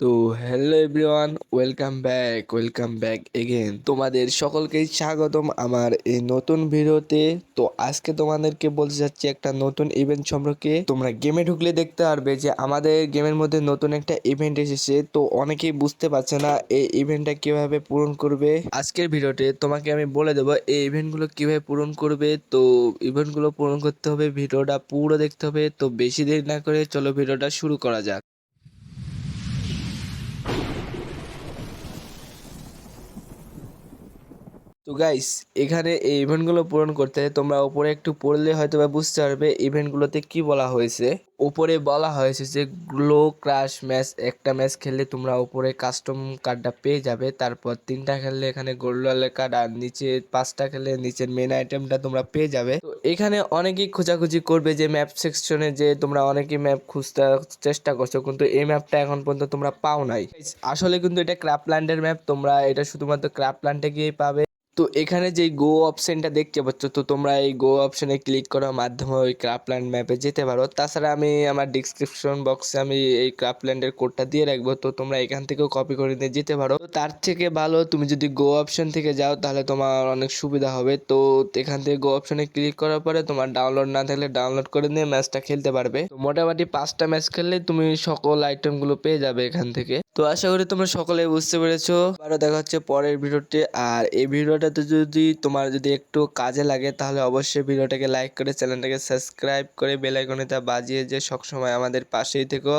তো hello everyone welcome back welcome back again তোমাদের সকলকেই স্বাগতম আমার এই নতুন ভিডিওতে। তো আজকে তোমাদেরকে বলতে যাচ্ছি একটা নতুন ইভেন্ট সম্পর্কে। তোমরা গেমে ঢুকলে দেখতে পারবে যে আমাদের গেমের মধ্যে নতুন একটা ইভেন্ট এসেছে। তো অনেকেই বুঝতে পারছে না এই ইভেন্টটা কীভাবে পূরণ করবে। আজকের ভিডিওতে তোমাকে আমি বলে দেবো এই ইভেন্টগুলো কীভাবে পূরণ করবে। তো ইভেন্টগুলো পূরণ করতে হবে, ভিডিওটা পুরো দেখতে হবে। তো বেশি দেরি না করে চলো ভিডিওটা শুরু করা যাক। তো গাইস এখানে এই ইভেন্টগুলো পূরণ করতে তোমরা উপরে একটু পড়লে হয়তো বা বুঝতে পারবে ইভেন্টগুলোতে কি বলা হয়েছে। উপরে বলা হয়েছে যে গ্লো ক্রাশ ম্যাচ একটা ম্যাচ খেললে তোমরা উপরে কাস্টম কার্ডটা পেয়ে যাবে। তারপর তিনটা খেললে এখানে গোল্ডালের কার্ড আর নিচে পাঁচটা খেললে নিচের মেন আইটেমটা তোমরা পেয়ে যাবে। তো এখানে অনেকেই খোঁজাখুঁজি করবে যে ম্যাপ সেকশনে যে তোমরা অনেকেই ম্যাপ খুঁজতে চেষ্টা করছ, কিন্তু এই ম্যাপটা এখন পর্যন্ত তোমরা পাও নাই। আসলে কিন্তু এটা ক্রাফল্যান্ডের ম্যাপ তোমরা এটা শুধুমাত্র ক্রাফল্যান্ডে গিয়েই পাবে। তো এখানে যে গো অপশনটা দেখতে পাচ্ছ, তো তোমরা এই গো অপশনে ক্লিক করার মাধ্যমে ওই ক্রাফল্যান্ড ম্যাপে যেতে পারো। তাছাড়া আমি আমার ডিসক্রিপশন বক্সে আমি এই ক্রাফল্যান্ডের কোডটা দিয়ে রাখব, তো তোমরা এখান থেকেও কপি করে নিয়ে যেতে পারো। তো তার থেকে ভালো, তুমি যদি গো অপশন থেকে যাও, তাহলে তোমার অনেক সুবিধা হবে। তো এখান থেকে গো অপশনে ক্লিক করার পরে তোমার ডাউনলোড না থাকলে ডাউনলোড করে নিয়ে ম্যাচটা খেলতে পারবে। তো মোটামুটি পাঁচটা ম্যাচ খেললে তুমি সকল আইটেমগুলো পেয়ে যাবে এখান থেকে। তো আশা করি তোমরা সকলে বুঝতে পেরেছ। আবারও দেখা হচ্ছে পরের ভিডিওতে, আর এই ভিডিওটাতে যদি তোমার যদি একটু কাজে লাগে, তাহলে অবশ্যই ভিডিওটাকে লাইক করে চ্যানেলটাকে সাবস্ক্রাইব করে বেল আইকনটা বাজিয়ে যে সবসময় আমাদের পাশেই থেকো।